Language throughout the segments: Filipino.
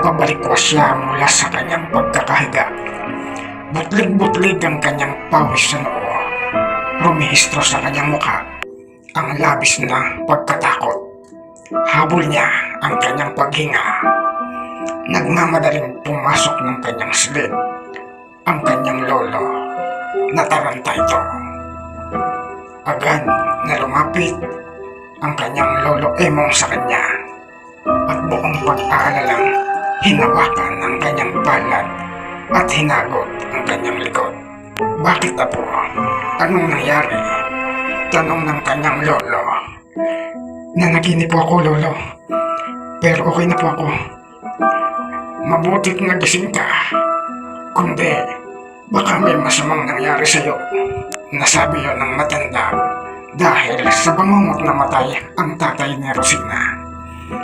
Napabalikwas siya mula sa kanyang pagkakahiga. Butlig-butlig ang kanyang pawis sa noo. Rumihistro sa kanyang mukha ang labis na pagkatakot. Habol niya ang kanyang paghinga. Nagmamadaling pumasok ng kanyang silid ang kanyang lolo. Nataranta ito. Agad na lumapit ang kanyang lolo Emong sa kanya at buong pag-aalalang hinawakan ang kanyang palad at hinagot ang kanyang likod. Bakit na po? Anong nangyari? Tanong ng kanyang lolo. Nanaginip po ako, lolo. Pero okay na po ako. Mabutit nagising ka. Kundi, baka may masamang nangyari sa'yo. Nasabi yon ng matanda dahil sa bangungot na matay ang tatay ni Rosina.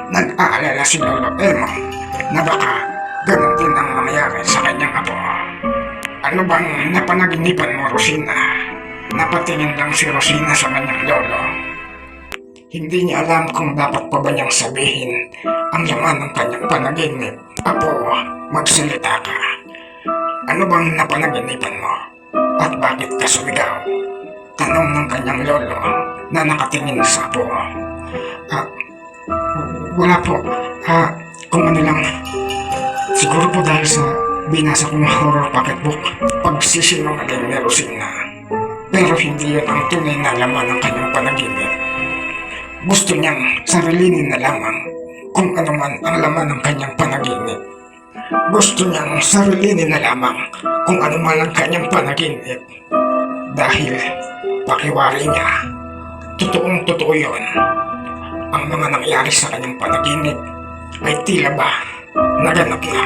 Nag-aalala si Lolo Emo na baka ganun din ang mangyari sa kanyang apo. Ano bang napanaginipan mo, Rosina? Napatingin lang si Rosina sa kanyang lolo. Hindi niya alam kung dapat pa ba niyang sabihin ang laman ng kanyang panaginip. Apo, magsalita ka. Ano bang napanaginipan mo? At bakit ka sumigaw? Tanong ng kanyang lolo na nakatingin sa apo. Ah, wala po. Ah, kung ano lang. Siguro po dahil sa binasa kong horror pocketbook, pagsisinungaling ni Rosina. Pero hindi yun ang tunay na laman ng kanyang panaginip. Gusto niyang sarilinin na lamang kung ano man ang laman ng kanyang panaginip. Gusto niyang sarilinin na lamang kung ano man ang kanyang panaginip. Dahil pakiwari niya, totoong totoo yun. Ang mga nangyari sa kanyang panaginip ay tila ba naganap na.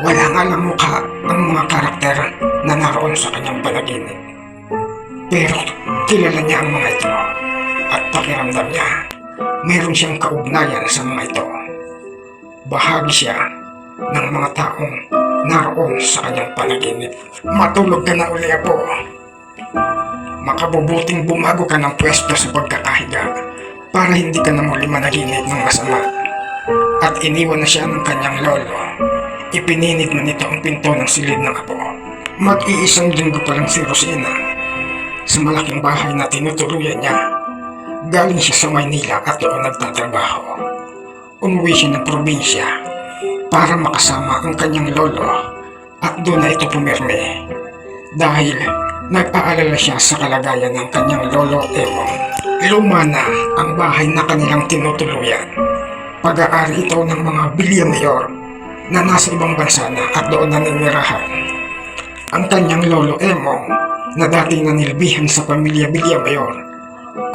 Wala nga lang mukha ang mga karakter na naroon sa kanyang panaginip. Pero kilala niya ang mga ito at pakiramdam niya meron siyang kaugnayan sa mga ito. Bahagi siya ng mga taong naroon sa kanyang panaginip. Matulog ka na uli po. Makabubuting bumago ka ng pwesto sa pagkakahiga para hindi ka na muli managinip ng masama. At iniwan na siya ng kanyang lolo. Ipininig na nito ang pinto ng silid ng apo. Mag-iisang linggo pa lang si Rosina. Sa malaking bahay na tinutuluyan niya, galing siya sa Maynila at doon nagtatrabaho. Umuwi siya ng probinsya para makasama ang kanyang lolo at doon na ito pumirme. Dahil nag-aalala siya sa kalagayan ng kanyang lolo Emong. Luma na ang bahay na kanilang tinutuluyan. Pag-aari ito ng mga bilyonyor na nasa ibang bansa na at doon naninirahan. Ang kanyang lolo Emong na dati nanilbihan sa pamilya Bilyamayor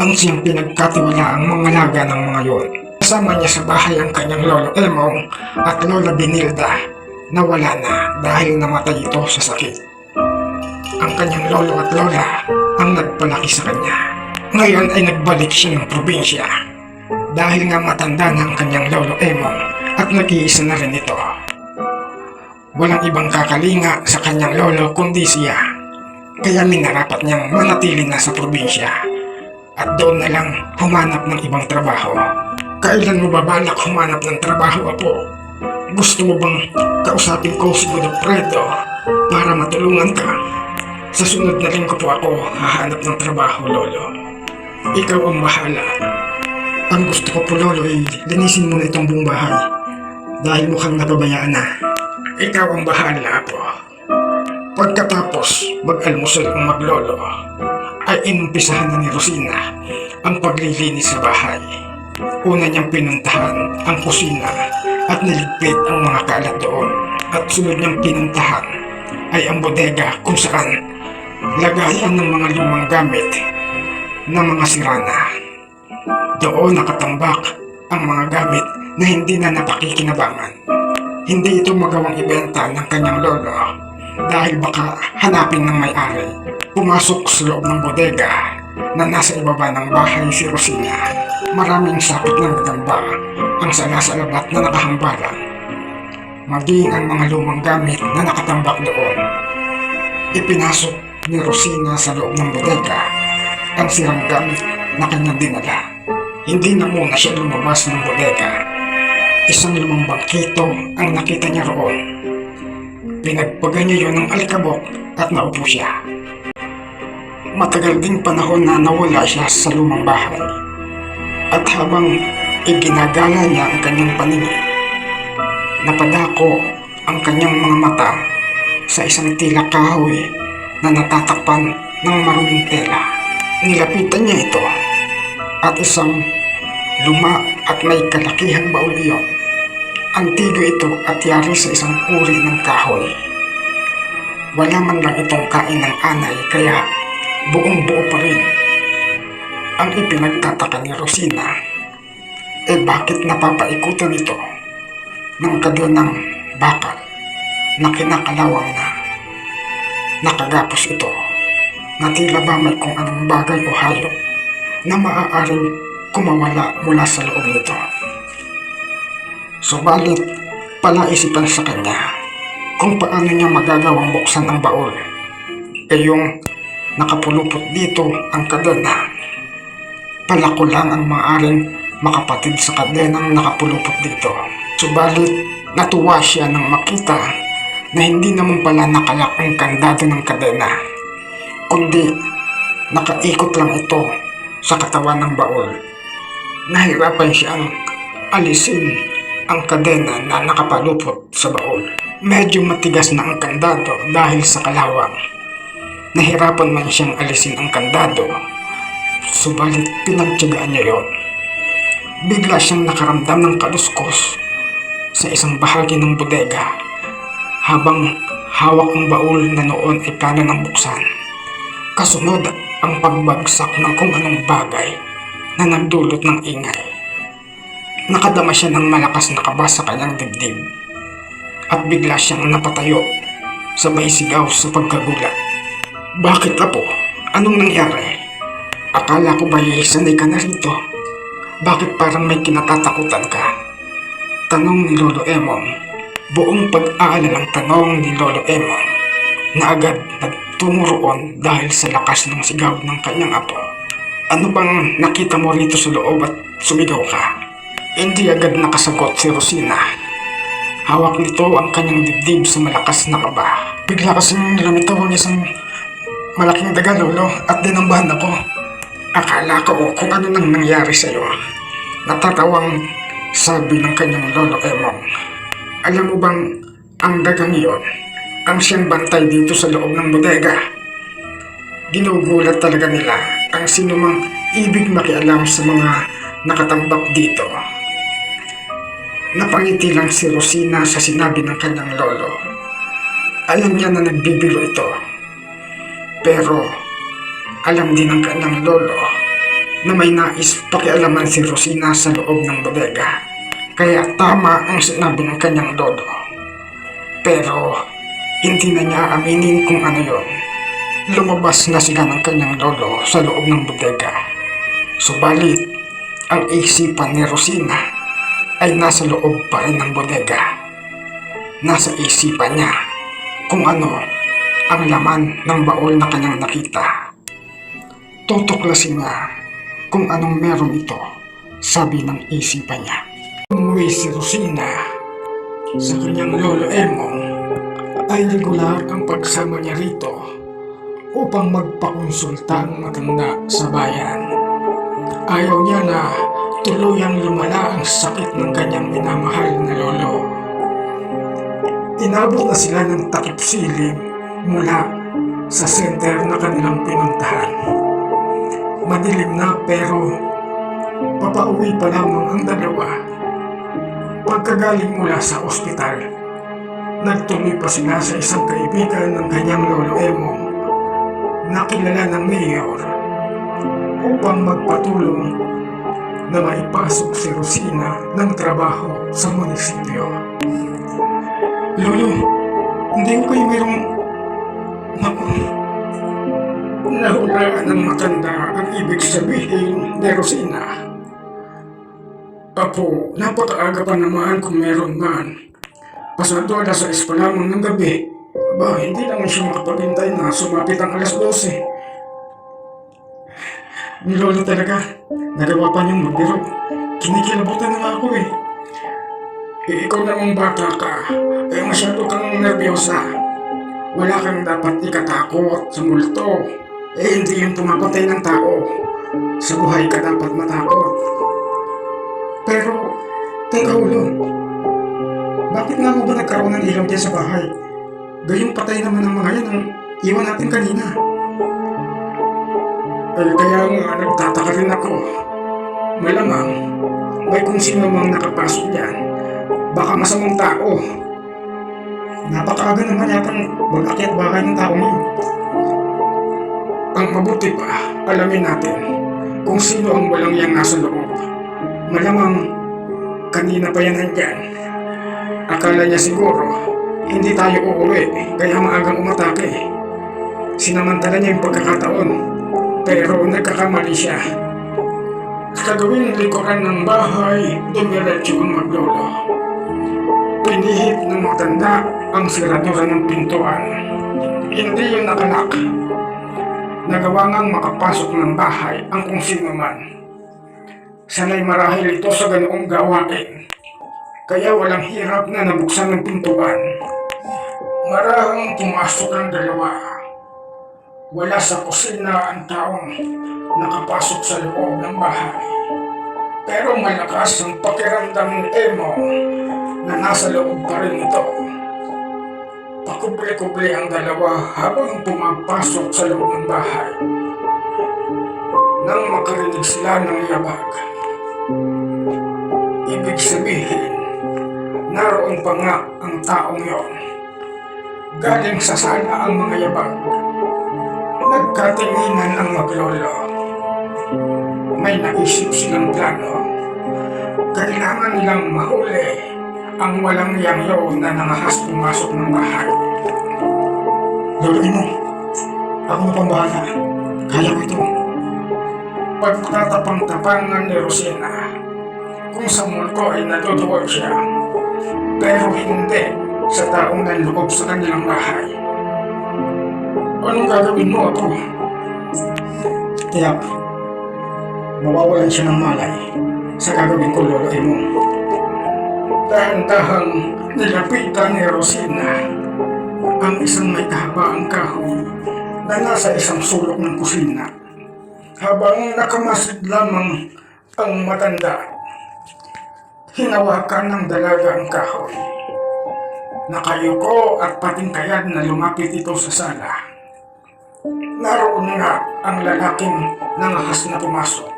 ang siyang pinagkatiwala ang mga laga ng mga yon. Kasama niya sa bahay ang kanyang lolo Emong at lola Benilda na wala na dahil namatay ito sa sakit. Ang kanyang lolo at lola ang nagpalaki sa kanya. Ngayon ay nagbalik siya ng probinsya dahil nga matanda na ang kanyang lolo Emong at nag-iisa na rin ito. Walang ibang kakalinga sa kanyang lolo kundi siya. Kaya minarapat niyang manatili na sa probinsya at doon na lang humanap ng ibang trabaho. Kailan mo ba balak humanap ng trabaho, Apo? Gusto mo bang kausapin ko si Godofredo para matulungan ka? Sa sunod na linggo po ako hahanap ng trabaho, Lolo. Ikaw ang bahala. Ang gusto ko po, Lolo, ay linisin mo na itong buong bahay dahil mukhang napabayaan na. Ikaw ang bahala, Apo. Pagkatapos mag-almusal ang maglolo, ay inumpisahan na ni Rosina ang paglilinis sa bahay. Una niyang pinuntahan ang kusina at niligpit ang mga kalat doon. At sunod niyang pinuntahan ay ang bodega kung saan lagayan ng mga lumang gamit ng mga sirana. Doon nakatambak ang mga gamit na hindi na napakikinabangan. Hindi ito magawang ibenta ng kanyang lolo dahil baka hanapin ng may-ari. Pumasok sa loob ng bodega na nasa ibaba ng bahay si Rosina. Maraming sakot ng gagamba ang salasalabat na nakahambalan. Maging ang mga lumang gamit na nakatambak doon. Ipinasok ni Rosina sa loob ng bodega ang sirang gamit na kanyang dinala. Hindi na muna siya lumabas ng bodega Isang lumang bangkito ang nakita niya roon. Pinagpaga niya yun ng alikabok at naupo siya. Matagal ding panahon na nawala siya sa lumang bahay. At habang iginagala niya ang kanyang paningin, napadako ang kanyang mga mata sa isang tila kahoy na natatakpan ng maruming tela. Nilapitan niya ito at isang luma at may kalakihang baul iyon. Antigo ito at yari sa isang uri ng kahoy. Wala man lang itong kain ng anay kaya buong buo pa rin. Ang ipinagtataka ni Rosina, eh bakit napapaikutan ito ng kadenang bakal na kinakalawang na nakagapos ito na tila ba may kung anong bagay o hayop na maaaring kumawala mula sa loob nito. Subalit, palaisipan sa kanya kung paano niya magagawang buksan ang baul. E yung nakapulupot dito ang kadena. Palako lang ang maaring makapatid sa kadenang nakapulupot dito. Subalit, natuwa siya nang makita na hindi naman pala nakalak ang kandado ng kadena, kundi nakaikot lang ito sa katawan ng baul. Nahirapan siyang alisin ang kadena na nakapalupot sa baul. Medyo matigas na ang kandado dahil sa kalawang. Nahirapan man siyang alisin ang kandado, subalit pinagtyagaan niya yon. Bigla siyang nakaramdam ng kaluskos sa isang bahagi ng bodega habang hawak ang baul na noon ay plano ng buksan. Kasunod ang pagbagsak ng kung anong bagay na nagdulot ng ingay. Nakadama siya ng malakas na kaba sa kanyang dibdib at bigla siyang napatayo sabay sigaw sa pagkagulat. Bakit apo? Anong nangyari? Akala ko ba sanay ka na rito? Bakit parang may kinatatakutan ka? Tanong ni Lolo Emong. Buong pag-aalalang tanong ni Lolo Emong na agad nagtungo dahil sa lakas ng sigaw ng kanyang apo. Ano bang nakita mo rito sa loob at sumigaw ka? Hindi agad nakasagot si Rosina. Hawak nito ang kanyang dibdib sa malakas na kaba. Bigla kasing lumitaw ang isang malaking daga, Lolo, at dinambahan ako. Akala ko kung ano nang nangyari sa'yo. Natatawang sabi ng kanyang lolo Emong. Alam mo bang ang dagang iyon ang siyang bantay dito sa loob ng bodega? Ginugulat talaga nila ang sinumang ibig makialam sa mga nakatambak dito. Napangiti lang si Rosina sa sinabi ng kanyang lolo. Alam niya na nagbibiro ito. Pero alam din ng kanyang lolo na may nais pakialaman si Rosina sa loob ng bodega. Kaya tama ang sinabi ng kanyang lolo. Pero hindi na niya aminin kung ano yon. Lumabas na sila ng kanyang lolo sa loob ng bodega. Subalit, ang isipan ni Rosina ay nasa loob pa rin ng bodega. Nasa isipan niya kung ano ang laman ng baol na kanyang nakita. Tutuklasin niya kung anong meron ito, sabi ng isipan niya. Umuwi si Rosina sa kanyang lolo Emong ay regular ang pagsama niya rito upang magpakonsulta ng matanda sa bayan. Ayaw niya na tuluyang lumala ang sakit ng kanyang minamahal na lolo. Inabot na sila ng takip silim mula sa center na kanilang pinuntahan. Madilim na pero papauwi pa lamang ang dalawa. Pagkagaling mula sa ospital, nagtuloy pa sila sa isang kaibigan ng kanyang lolo Emong na kilala ng mayor upang magpatulong na maipasok si Rosina ng trabaho sa munisipyo. Lolo, hindi ko kayo mayroong nahulaan ng matanda ang ibig sabihin ni Rosina. Apo, napakaaga pa naman kung meron man. Pasado alas 6 pa lamang ng gabi. Ba, hindi naman siya makapaghintay na sumapit ang alas 12. Ni Lolo talaga, nagawa pa niyong magbiro. Kinikilabutan na nga ako eh. Eh, ikaw namang bata ka. Eh, masyado kang nervyosa. Wala kang dapat ikatakot sa multo. Eh, hindi yung pumapatay ng tao. Sa buhay ka dapat matakot. Pero, teka ulo. Bakit nga mo ba nagkaroon ng ilaw dyan sa bahay? Gayong patay naman ang mga yan ang iwan natin kanina. Ay, kaya nga nagtataka rin ako. Malamang, may kung sino mang nakapasok dyan. Baka masamang tao. Napakaaga naman yatang mag-akyat bahay ng taong yun. Ang mabuti pa, alamin natin kung sino ang walang yang nasa loob. Malamang, kanina pa yan nandyan. Akala niya siguro, hindi tayo uuwi, kaya maagang umatake. Sinamantala niya yung pagkakataon, pero nagkakamali siya. Sa gawing likuran ng bahay, dumiretso ang maglolo. Pinihit ng matanda ang siradura ng pintuan. Hindi yung nakanak. Nagawa ngang makapasok ng bahay ang kung sino man. Sanay marahil ito sa ganoong gawain. Kaya walang hirap na nabuksan ng pintuan. Marahang pumasok ang dalawa. Wala sa kusina ang taong nakapasok sa loob ng bahay. Pero malakas ang pakiramdam ni Emo na nasa loob pa rin ito. Pakubre-kubre ang dalawa habang pumapasok sa loob ng bahay. Nang makarinig sila ng yabag, ibig sabihin, naroon pa nga ang taong yon. Galing sa sala ang mga yabag. Nagkatinginan ang maglolo. May naisip silang plano. Kailangan nilang mahuli ang walang yangyo na nangahas pumasok ng bahay. Lolo mo, ako na pang bahala. Kaya ko ito. Pagtatapang-tapangan ni Rosina, kung sa multo ay natutuwa siya, pero hindi sa taong nanloob sa kanilang bahay. Anong gagawin mo ito? Tiyak, mawawalan siya ng malay sa gagawin ko, Lolo Emo. Dahan-dahang nilapitan ni Rosina ang isang may kahabaang kahoy na nasa isang sulok ng kusina. Habang nakamasid lamang ang matanda, hinawakan ng dalaga ang kahoy. Nakayuko at patingkayad na lumapit ito sa sala. Naroon nga ang lalaking nangahas na pumasok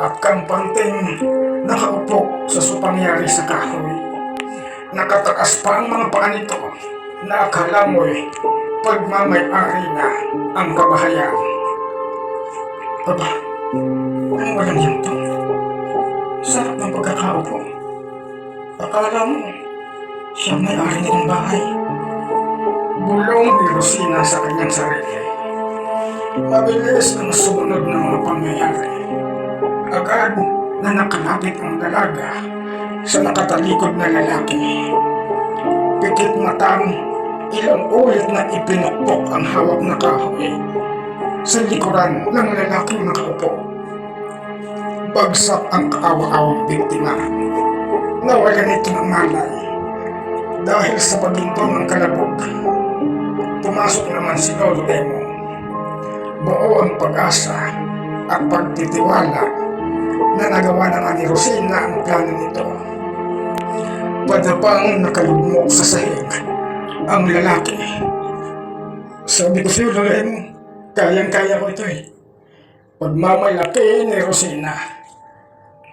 at kampanting nakaupo sa supangyari sa kahoy. Nakataas pa ang mga paa nito na akala mo'y pagmamayari na ang kabahayan. Aba, ang walang yan to. Sarap ng pagkakaupo. Akala mo, siya may-ari nitong bahay. Bulong ni Rosina sa kanyang sarili. Mabilis ang sumunod ng mga pangyayari. Agad na nakalapit ang dalaga sa nakatalikod na lalaki. Pikit matang ilang ulit na ipinukpok ang hawak na kahoy sa likuran ng lalaking nakaupo. Bagsak ang kaawa-awang biktima. Nawalan ito ng malay dahil sa paginto ng kalabog. Pumasok naman si Lolo Emo. Buo ang pag-asa at pagtitiwala na nagawa ng ani Rosina ang plano nito. Padapang nakalugmok sa sahig ang lalaki. Sabi ko sa'yo, Lolo Emo, kayang-kaya ko ito eh. Pagmamalaki ni Rosina.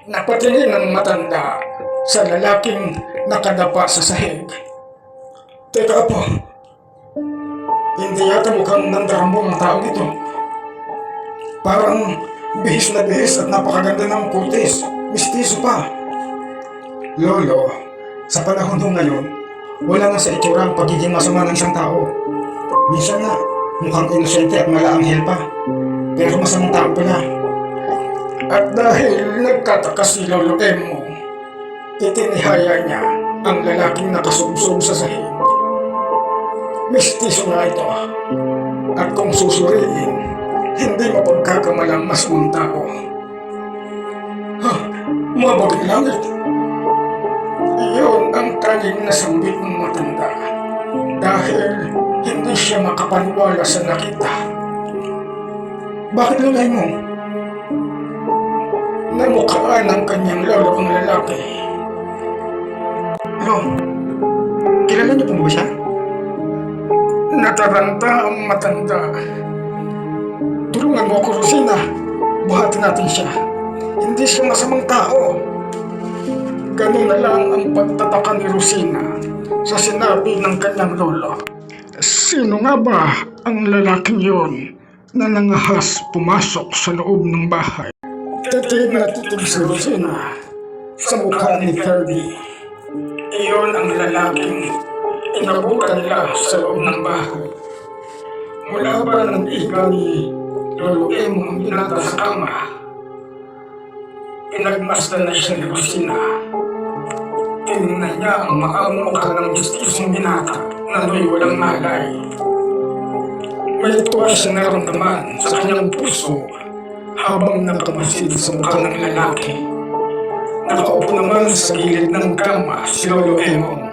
Napatingin ng matanda sa lalaking nakadapa sa sahig. Teka po, hindi yata mukhang nandarambong ang taong ito. Parang bihis na bihis at napakaganda ng kutis. Mistiso pa. Lolo, sa panahon ho ngayon, wala nga sa itsura ang pagiging masama ng isang tao. Minsan nga, mukhang inosente at malaanghel pa. Pero masamang tao pala. At dahil nagtataka si Lolo Emo, itinihaya niya ang lalaking nakasubsob sa sahig. Mistiso nga ito. At kung susuriin, hindi mapagkakamalang mas mong tao. Ha, mabagay langit. Iyon ang tanging nasambit ng matanda dahil hindi siya makapaniwala sa nakita. Bakit lalay mo? Namukhaan ng kanyang lolo ang lalaki. Ano? Kilala niyo po ba siya? Nataranta ang matanda. Tulungan mo ako, Rosina. Buhatin natin siya. Hindi siya masamang tao. Ganun na lang ang pagtataka ni Rosina sa sinabi ng kanyang lolo. Sino nga ba ang lalaking yon na nangahas pumasok sa loob ng bahay? Titig na titig si Rosina sa mukha ni Ferdy. Iyon ang lalaking inabutan nila sa loob ng bahay. Mula ba ng iga ni Lolo Emo ang binata sa kama? Pinagmasdan na siya ni Rosina. Tinignan niya ang makamukha ng justisong binata na may walang malay. May tuwa siya naramdaman sa kanyang puso habang nakamasid sa mukha ng lalaki. Nakaupo naman sa gilid ng kama si Lolo Emong.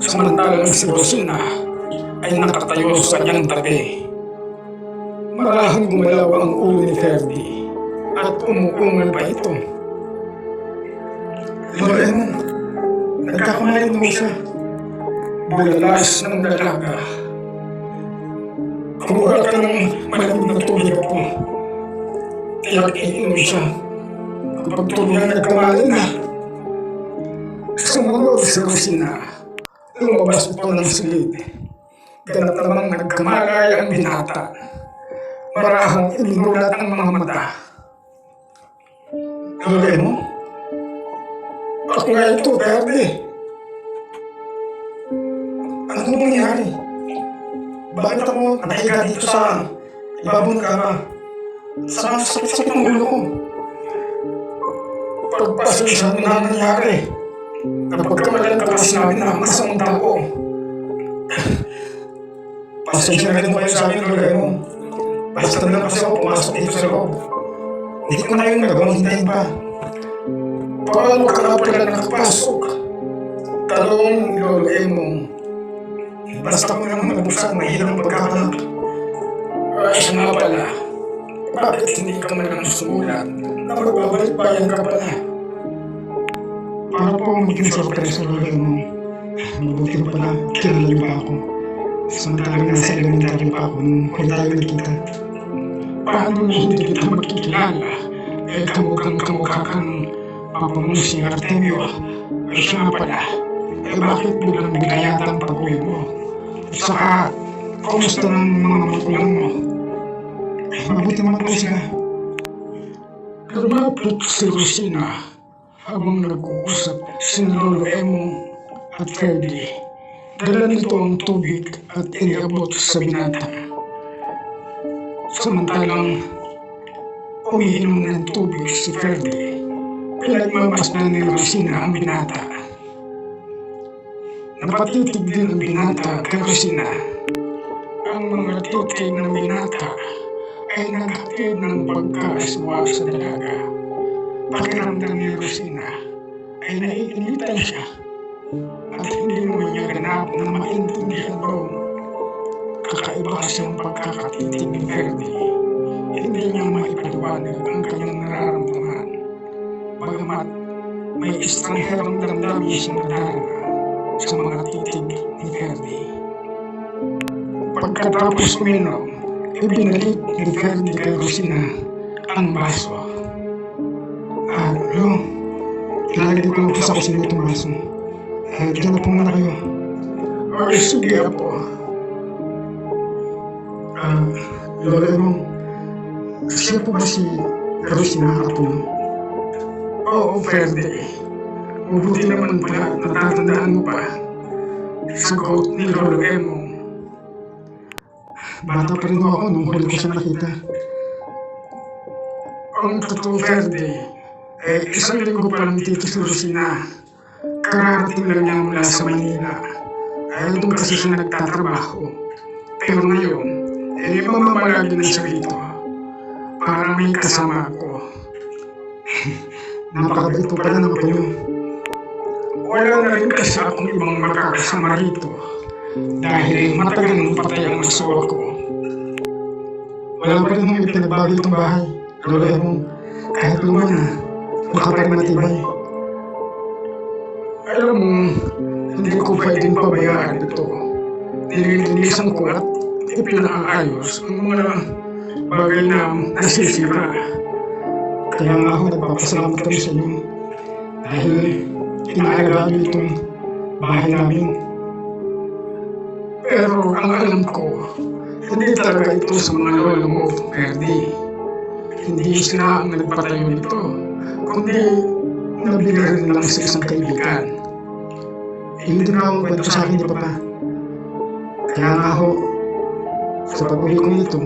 Samantalang si Rosina ay nakatayo sa kanyang tabi. Marahang gumalaw ang ulo ni Ferdy at umuungal pa ito. Lolo Emong, nagkakamali mo siya. Bulalas ng dalaga. Kumuha ka ng malamig na tubig ako. Tiyak iinom siya. Kapag tulungan nagkamali na. Sumunod si Rosina. Lumabas ito ng silid. Ganap namang nagkamalay ang binata. Marahang ininulat ang mga mata. Lole mo? Ako nga ito, Ferdi. Ano nangyari? Bakit ako nakahiga dito sa ibabaw ng kama? Sa sakit-sakit ng ulo ko. Pagpasensya na ang nangyari. Napagkamalan ka kasi namin na masamang tao. Pasensya na rin mo kayo sa akin, Lolo mo. Basta na kasi ako pumasok dito sa loob. Hindi ko na yung nagawang hintayin pa. Paano ka pala nakapasok? Talong ni Lolo Emong. Basta ko naman nabuksan, may hilang pagkakalap. Ay, siya nga pala. Bakit hindi ka man lang sumulat na magbabalik bayan ka pala? Para po maging sorpresa lolo mo. Mabuti na pala, kilala niyo pa ako. Samantalang nasa elementary pa ako nung huli tayo nagkita. Paano na hindi kita makikilala? Eh, kamukhang kamukha kang Papa mong si Artemio. Ay, siya nga pala. Eh, bakit biglang binayatan ang pag-uwi mo? At saka, kumusta ng mga magulang mo? Mabuti naman po sila. Lumapit si Rosina habang nag-uusap si Lolo at Ferdy. Dala nito ang tubig at iniabot sa binata. Samantalang umiinom ng tubig si Ferdy, pinagmamasdan ni Rosina ang binata. Napatitig din ang binata kay Rosina. Ang mga titig ng binata ay naghatid ng pagkaswa sa dalaga. Pakiramdam ni Rosina ay naiinitan siya at hindi naman niya ganap na maintindihan doon. Kakaiba kasi ang pagkakatitig ni Ferdy. Hindi niya maipaliwanag ang kanyang nararamdaman. Bagamat may estrangherong damdamin siyang nadarama sa mga titig ni Ferdy. Pagkatapos uminom, ibinalik ni Ferdy kay Rosina ang baso. Ah, lo, ilalagay ko sa kusina itong baso. Eh, dyan na po muna kayo. Ay, sige po. Ah, lolo Emong, siya po ba si Rosina Apulo? Oo, Ferdy. Mabuti naman pala at natatandaan mo pa. Sagot ni Lolo Emong. Bata pa rin ako nung huli ko siya nakita. Ang totoo, Ferdy, eh, isang linggo pa lang dito si Rosina. Kararating lang niya mula sa Manila. Eh, doon kasi siya nagtatrabaho. Pero ngayon, eh, mamamalagi na siya dito. Para may kasama ako. Napakabait po pala ng apo niyo. wala na rin kasi akong ibang makakasama rito. Dahil matagal nang patay ang asawa ko. Wala pa rin nung ipinagbago itong bahay. Lolo Emong, kahit luma na, mukha pa rin matibay. Alam mo, hindi ko pwedeng pabayaan ito. Nililinisan ko at ipinaayos ang mga bagay na nasisira. Kaya nga ako nagpapasalamat kami sa inyo. Dahil inaalagaan niyo itong bahay namin. Pero ang alam ko, hindi talaga ito sa mga lolo mo, Ferdi. Hindi sila ang nagpatayo nito, kundi nabili rin lang sa isang kaibigan. Hindi din ako kwento sa akin ni Papa. Kaya nga ako, sa pag-uwi ko nito,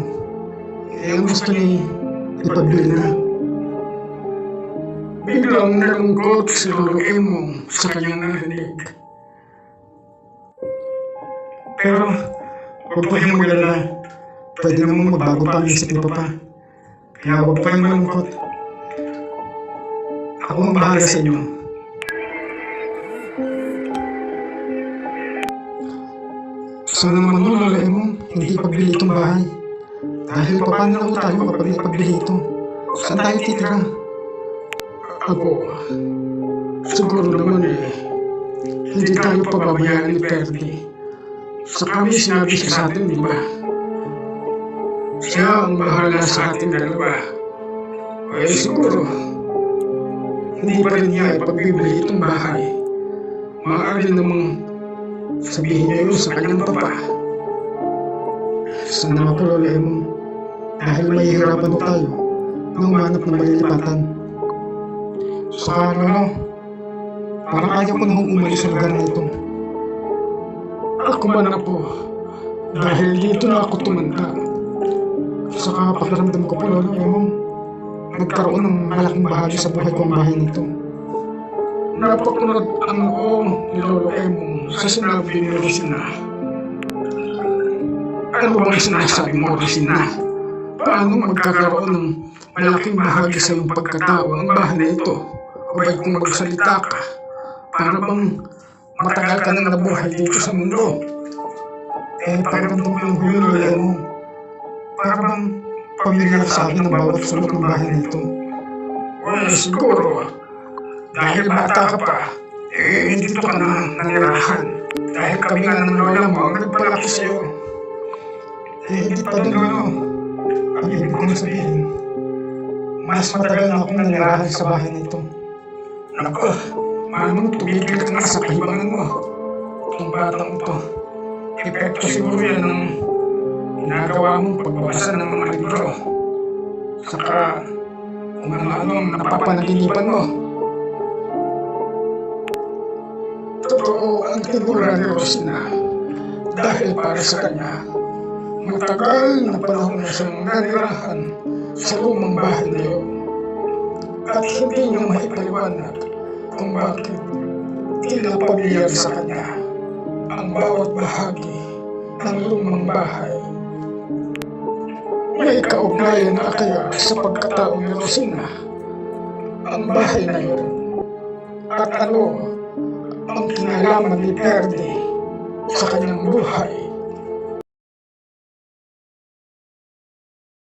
eh ang gusto niya ipagbili na. Biglang nalungkot si Lolo Emong sa kanyang narinig. Pero, huwag po kayong magalala. Pwede namang magbago pa ang isip ni Papa. Kaya huwag po kayong malungkot. Ako ang bahala sa inyo. Sana naman nun, Lola Emong, hindi pagbili itong bahay. Dahil paano na tayo kapag ipagbili ito? Saan tayo titira? Ako, siguro naman eh, hindi tayo pababayaan ni Ferdi. Sa kami sinabi siya sa atin, di ba? Siya ang bahala sa ating dalawa. Eh siguro, hindi pa rin niya ipagbibili itong bahay. Maaari namang sabihin niya yun sa kanyang papa. Sana Lola Emong, dahil mahihirapan tayo na umanap ng malilipatan. Saka, Lolo, parang ayaw ko nang umalis sa lugar na ito. Ako man na po, dahil dito na ako tumanda. Saka pakiramdam ko po, Lolo Emong, nagkaroon ng malaking bahagi sa buhay ko ang bahay nito. Napakunod ang noong ni Lolo Emong sa sinabi ni Rosina. Ano bang sinasabi mo, Rosina? Paano magkakaroon ng malaking bahagi sa iyong pagkatao ang bahay na ito? O ba'y kung magsalita ka, para bang matagal ka nang nabuhay dito sa mundo? Eh, pakiramdam ko lang po yun, Lolo Emong. Para bang pamilyar sa akin ang bawat sulok ng bahay nito. Well, siguro, dahil bata ka pa, eh, dito ka na nanirahan. Dahil kami nga ng lola mo ang nagpalaki sa'yo. Eh, hindi pa din, Lolo. Ang ibig ko na sabihin, mas matagal na akong nanirahan sa bahay nito. Nako, manong tumigil ka nga sa pahibangan mo. Itong batang ito. Epekto siguro yan ng ginagawa mong pagbabasa ng mga libro. Saka, kung ano-ano ang napapanaginipan mo. Totoo ang tinura ni Rosina. Dahil para sa kanya, matagal na panahon na siyang nanirahan sa lumang bahay na yun at hindi niya maipaliwanag kung bakit tila pamilya sa kanya ang bawat bahagi ng lumang bahay. May kaugnayan na kaya sa pagkatao ni Rosina ang bahay na yun. At ano ang kinalaman ni Perdi sa kanyang buhay